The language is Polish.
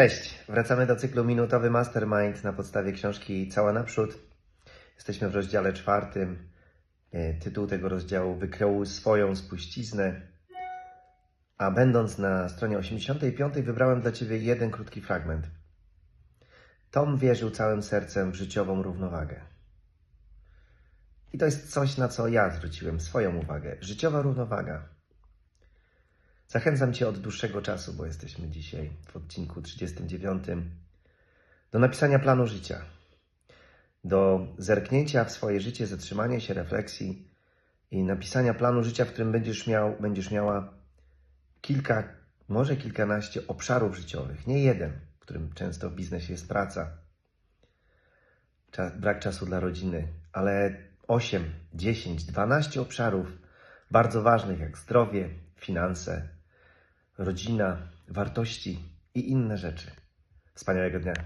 Cześć, wracamy do cyklu Minutowy Mastermind na podstawie książki Cała Naprzód. Jesteśmy w rozdziale czwartym. E, Tytuł tego rozdziału Wykreуj swoją spuściznę. A będąc na stronie 85 wybrałem dla Ciebie jeden krótki fragment. Tom wierzył całym sercem w życiową równowagę. I to jest coś, na co ja zwróciłem swoją uwagę. Życiowa równowaga. Zachęcam Cię od dłuższego czasu, bo jesteśmy dzisiaj w odcinku 39, do napisania planu życia, do zerknięcia w swoje życie, zatrzymania się, refleksji i napisania planu życia, w którym będziesz miał, będziesz miała kilka, może kilkanaście obszarów życiowych, nie jeden, w którym często w biznesie jest praca, czas, brak czasu dla rodziny, ale 8, 10, 12 obszarów bardzo ważnych, jak zdrowie, finanse, rodzina, wartości i inne rzeczy. Wspaniałego dnia.